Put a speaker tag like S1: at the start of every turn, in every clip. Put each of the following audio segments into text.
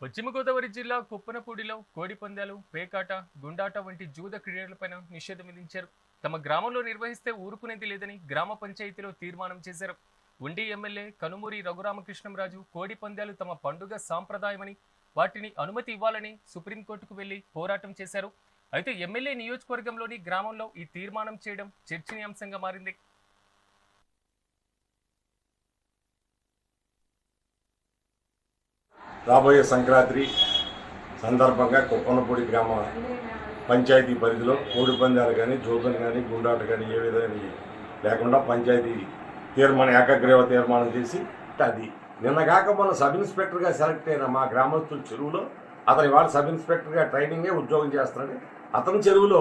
S1: పశ్చిమ గోదావరి జిల్లా కుప్పనపూడిలో కోడి పందాలు పేకాట గుండాట వంటి జూద క్రీడలపైన నిషేధం విధించారు. తమ గ్రామంలో నిర్వహిస్తే ఊరుకునేది లేదని గ్రామ పంచాయతీలో తీర్మానం చేశారు. ఉండి ఎమ్మెల్యే కనుమూరి రఘురామకృష్ణంరాజు కోడి పందాలు తమ పండుగ సాంప్రదాయమని వాటిని అనుమతి ఇవ్వాలని సుప్రీంకోర్టుకు వెళ్ళి పోరాటం చేశారు. అయితే ఎమ్మెల్యే నియోజకవర్గంలోని గ్రామంలో ఈ తీర్మానం చేయడం చర్చనీయాంశంగా మారింది.
S2: రాబోయే సంక్రాంతి సందర్భంగా కుప్పనపూడి గ్రామ పంచాయతీ పరిధిలో కోడి పందాలు కానీ జూతలు కానీ గుండాట కానీ ఏ విధంగా లేకుండా పంచాయతీ తీర్మానం ఏకగ్రీవ తీర్మానం చేసి అది. నిన్నగాక మన సబ్ ఇన్స్పెక్టర్గా సెలెక్ట్ అయిన మా గ్రామస్తుల చెరువులో అతను ఇవాళ సబ్ ఇన్స్పెక్టర్గా ట్రైనింగే ఉద్యోగం చేస్తున్నాడు. అతని చెరువులో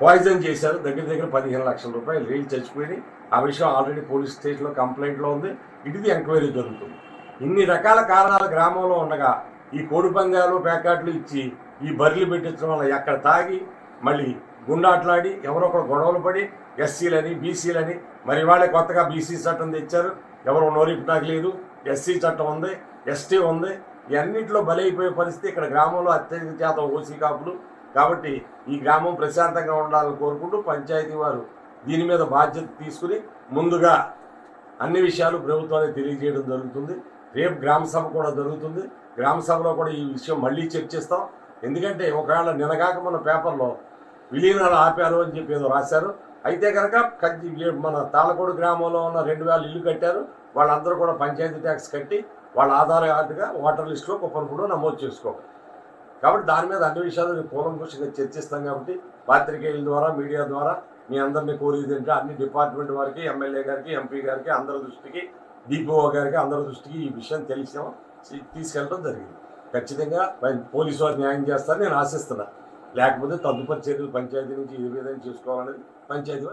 S2: పాయిజన్ చేశారు. దగ్గర దగ్గర పదిహేను లక్షల రూపాయలు రీల్ చచ్చిపోయి ఆ విషయం ఆల్రెడీ పోలీస్ స్టేషన్లో కంప్లైంట్లో ఉంది. ఇది ఎంక్వైరీ జరుగుతుంది. ఇన్ని రకాల కారణాలు గ్రామంలో ఉండగా ఈ కోడి పందాలు ప్యాకెట్లు ఇచ్చి ఈ బర్రెలు పెట్టించడం వల్ల ఎక్కడ తాగి మళ్ళీ గుండాట్లాడి ఎవరొకరు గొడవలు పడి ఎస్సీలని బీసీలని మరి వాళ్ళే కొత్తగా బీసీ చట్టం తెచ్చారు. ఎవరు నోరికి నాకు ఎస్సీ చట్టం ఉంది ఎస్టీ ఉంది. ఇవన్నింటిలో బలైపోయే పరిస్థితి ఇక్కడ గ్రామంలో అత్యధిక శాతం ఓసీ కాపులు. కాబట్టి ఈ గ్రామం ప్రశాంతంగా ఉండాలని కోరుకుంటూ పంచాయతీ వారు దీని మీద బాధ్యత తీసుకుని ముందుగా అన్ని విషయాలు ప్రభుత్వానికి తెలియజేయడం జరుగుతుంది. రేపు గ్రామ సభ కూడా జరుగుతుంది. గ్రామ సభలో కూడా ఈ విషయం మళ్ళీ చర్చిస్తాం. ఎందుకంటే ఒకవేళ నినగాక మన పేపర్లో విలీనాలు ఆపారు అని చెప్పి ఏదో రాశారు. అయితే కనుక మన తాళకోడు గ్రామంలో ఉన్న రెండు వేల ఇల్లు కట్టారు. వాళ్ళందరూ కూడా పంచాయతీ ట్యాక్స్ కట్టి వాళ్ళ ఆధార్ కార్డుగా ఓటర్ లిస్టులో కుప్పనప్పుడు నమోదు చేసుకోవాలి. కాబట్టి దాని మీద అన్ని విషయాలు కూలంకుషంగా చర్చిస్తాం కాబట్టి పాత్రికేయుల ద్వారా మీడియా ద్వారా మీ అందరిని కోరేది ఏంటంటే అన్ని డిపార్ట్మెంట్ వారికి ఎమ్మెల్యే గారికి ఎంపీ గారికి అందరి దృష్టికి డిపిఓ గారికి అందరి దృష్టికి ఈ విషయం తెలిసాం. తీసుకెళ్ళడం జరిగింది. ఖచ్చితంగా పోలీసు వారు న్యాయం చేస్తారని నేను ఆశిస్తున్నా. లేకపోతే తదుపరి చర్యలు పంచాయతీ నుంచి ఏ విధంగా చేసుకోవాలనేది పంచాయతీ